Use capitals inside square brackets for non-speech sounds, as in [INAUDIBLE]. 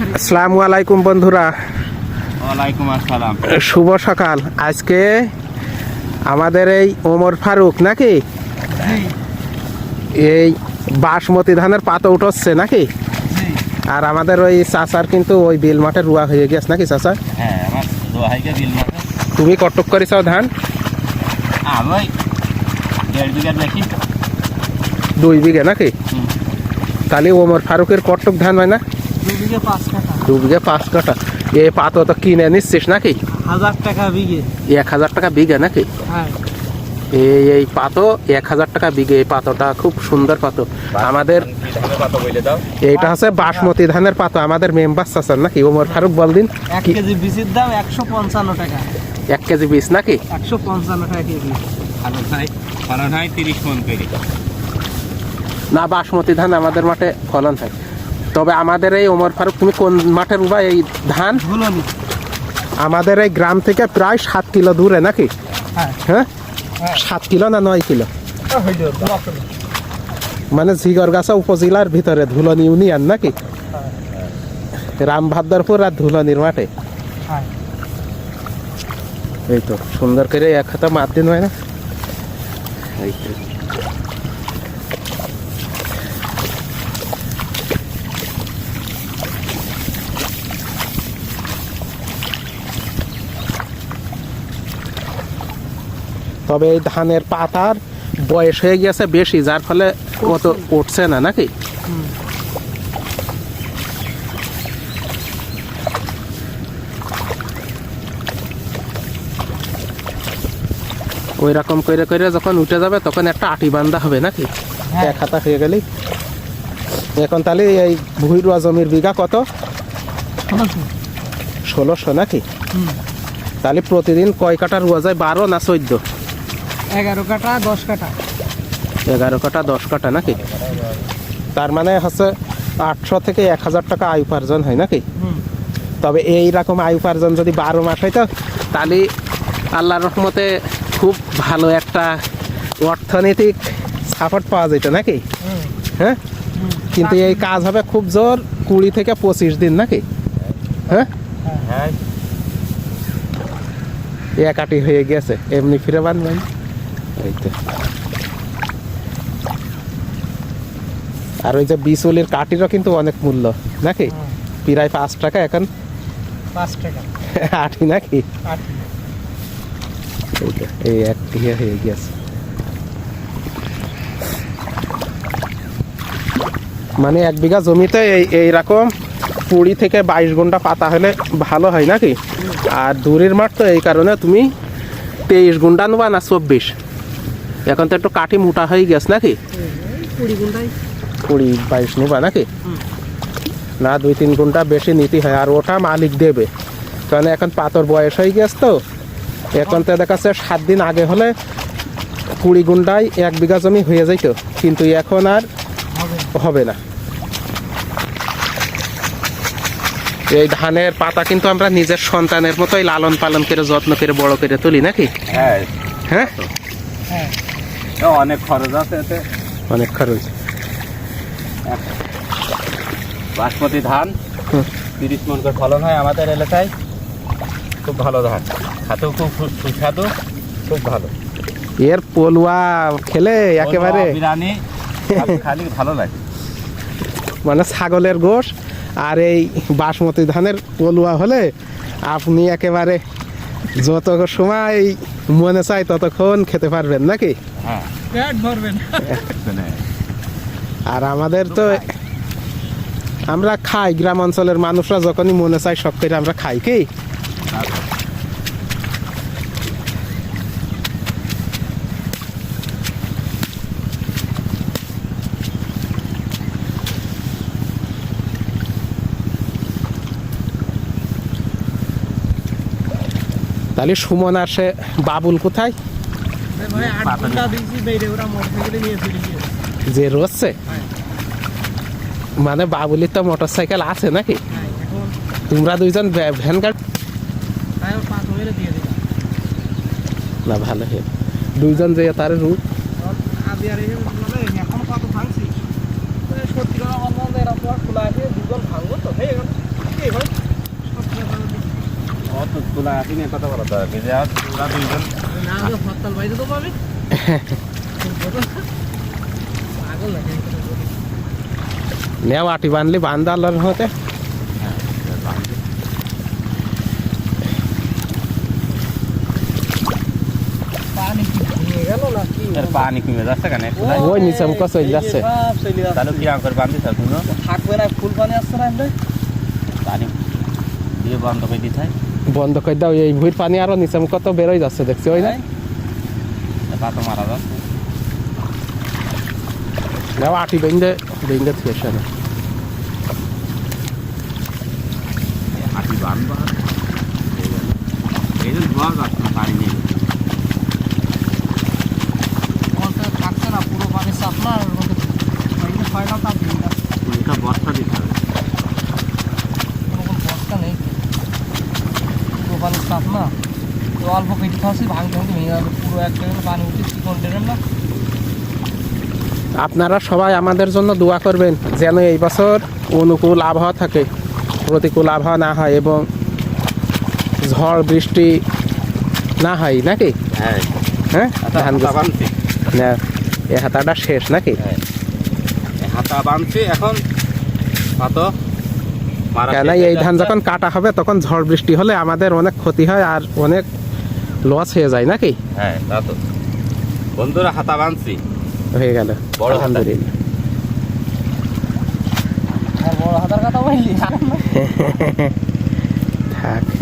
আসসালামু আলাইকুম বন্ধুরা। ওয়ালাইকুম আসসালাম। শুভ সকাল। আজকে আমাদের এই ওমর ফারুক নাকি? এই বাসমতি ধানের পাতা উঠছে নাকি? আর আমাদের ওই চাচার কিন্তু ওই বিল মাঠে রুয়া হয়ে গেছে নাকি চাচা? হ্যাঁ তুমি কটক করেছ ধান? বেশি দুই বিঘে নাকি? তাহলে ওমর ফারুকের কটক ধান হয় না? দু বিঘে পাঁচ কাটা পাতো তো কিনে নিচ্ছিস নাকি? হাজার টাকা বিঘে। এক হাজার টাকা বিঘে নাকি? হ্যাঁ। এই এই পাতো এক হাজার টাকা বিঘে এই পাতোটা খুব সুন্দর পাতো আমাদের কত বলে দাও এইটা হচ্ছে বাসমতি ধানের পাতো আমাদের মেম্বার চাচার নাকি? ওমর ফারুক বল দিন এক কেজি বীজের দাম একশো পঞ্চান্ন টাকা। এক কেজি বীজ নাকি? একশো পঞ্চান্ন টাকা কেজি। তিরিশ মন করে না বাসমতি ধান আমাদের মাঠে ফলন হয়। তবে আমাদের এই ওমর ফারুক তুমি কোন মাঠের উবা এই ধান? আমাদের এই গ্রাম থেকে প্রায় সাত কিলো দূরে নাকি? হ্যাঁ। হ্যাঁ? হ্যাঁ। সাত কিলো না নয় কিলো? মানে ঝিগরগাছা উপজেলার ভিতরে ধুলনি ইউনিয়ন নাকি? রামভাদ্রপুর আর ধুলনির মাঠে। হ্যাঁ। এই তো সুন্দর করে এক হাতে মাত দিন হয় না? এই তো। তবে এই ধানের পাতার বয়স হয়ে গেছে বেশি যার ফলে কত উঠছে না নাকি? ওই রকম করে করে যখন উঠে যাবে তখন একটা আটি বান্ধা হবে নাকি? হ্যাঁ। এক হাতা হয়ে গেলেই। এখন তাহলে এই ভুইরুয়া জমির বিঘা কত? ষোলোশো। নাকি? তাহলে প্রতিদিন কয় কাটা রুয়া যায়? বারো না চোদ্দ? এগারো কাটা দশ কাটা। এগারো কাটা দশ কাটা নাকি? তার মানে হচ্ছে আটশো থেকে এক হাজার টাকা আয় উপার্জন হয় নাকি? তবে এই রকম আয় উপার্জন যদি বারো মাস হইতো তাহলে আল্লাহর রহমতে খুব ভালো একটা অর্থনৈতিক সাপোর্ট পাওয়া যেত নাকি? হ্যাঁ? কিন্তু এই কাজ হবে খুব জোর কুড়ি থেকে পঁচিশ দিন নাকি? হ্যাঁ? হ্যাঁ একাটি হয়ে গেছে এমনি ফিরে বানবেন তো আর ওই যে বিচুলির কাঠিরও কিন্তু অনেক মূল্য নাকি? প্রায় পাঁচ টাকা এখন। পাঁচ টাকা। [LAUGHS] আটি নাকি? এই তো, এই এক ইয়ে হয়ে গেছে। মানে এক বিঘা জমিতে এই এইরকম কুড়ি থেকে বাইশ ঘণ্টা পাতা হলে ভালো হয় নাকি? আর দূরের মাঠ তো এই কারণে তুমি তেইশ ঘণ্টা নেবা না চব্বিশ। এখন তো একটু কাঠি মোটা হয়ে গেছে নাকি? কুড়ি বাইশ নিবা নাকি? না দুই তিন ঘণ্টা বেশি নিতে হয় আর ওটা মালিক দেবে। কারণ এখন পাতর বয়স হয়ে গেছে তো। এখন তো দেখাচ্ছে সাত দিন আগে হলে কুড়ি গুন্ডায় এক বিঘা জমি হয়ে যাইত। কিন্তু এখন আর হবে না। এই ধানের পাতা কিন্তু আমরা নিজের সন্তানের মতোই লালন পালন করে যত্ন করে বড় করে তুলি নাকি? হ্যাঁ। হ্যাঁ? হ্যাঁ। অনেক খরচ আছে এতে। অনেক খরচ। বাসমতি ধান। তিরিশ মন করে ফলন হয় আমাদের এলাকায়। খুব ভালো ধান। খাতেও খুব সুস্বাদু খুব ভালো। এর পলুয়া খেলে একেবারে ওর বিরিয়ানি খালি ভালো লাগে। মানে ছাগলের গোশ। আর এই বাসমতি ধানের পলুয়া হলে আপনি একেবারে যত সময় মনে চাই ততক্ষণ খেতে পারবেন নাকি? হ্যাঁ। পেট ভরবেন। মানে আর আমাদের তো আমরা খাই গ্রাম অঞ্চলের মানুষরা যখনই মনে চাই সব করে আমরা খাই কি? তাহলে সুমন আসে বাবুল কোথায়? যে রোজছে। মানে বাবুলির তো মোটর সাইকেল আছে নাকি? তোমরা দুইজন ভ্যা- ভ্যান গাড়ি না, ভালো হে। দুইজন যে তার রুট সত্যি কথা দুজন ভাঙবো তো না আটি বানলি বান্দালার হতে। পানি না কমে যাচ্ছে কেন? ওই নিচে মুখ চলে যাচ্ছে। তাহলে কি করে বান্ধি থাকুন থাকবে না ফুল পানি আসছে না পানি দিয়ে বন্ধ করে দিতে হয়। বন্ধ করে দাও, এই ভুঁইর পানি আরও নিচে মুখ তো বেরোই যাচ্ছে, দেখছি, ওই না? মারা যাচ্ছে নেও, আটি বেঁধে বেঁধে থুয়েছে না থাকছে না, পুরো পানি চাপ না মধ্যে পানিতে হয় না তার ভেঙে যাচ্ছে এটা বর্ষা দিতে হবে কোনো কোনো বস্তা নেই পুরো পানি চাপ না। তো অল্প কেটে খাওয়াছি ভাঙতে ভাঙতে ভেঙে যাবে পুরো এক ট্রেনে পানি উঠে চিকন ট্রেন না। আপনারা সবাই আমাদের জন্য দোয়া করবেন যেন এই বছর অনুকূল আবহাওয়া থাকে প্রতিকূল আবহাওয়া না হয় এবং ঝড় বৃষ্টি না হয় নাকি? হ্যাঁ। হ্যাঁ? ধান হাতা না এ হাতাটা শেষ নাকি? হ্যাঁ। হাতা বাঁধছি এখন। পাতো। কেন এই ধান যখন কাটা হবে তখন ঝড় বৃষ্টি হলে আমাদের অনেক ক্ষতি হয় আর অনেক লস হয়ে যায় নাকি? হ্যাঁ তা তো। বন্ধুরা হাতা বাঁধছি। হয়ে গেল। বড়। আলহামদুলিল্লাহ। বড় হাতার কথা বললি। [LAUGHS] থাক।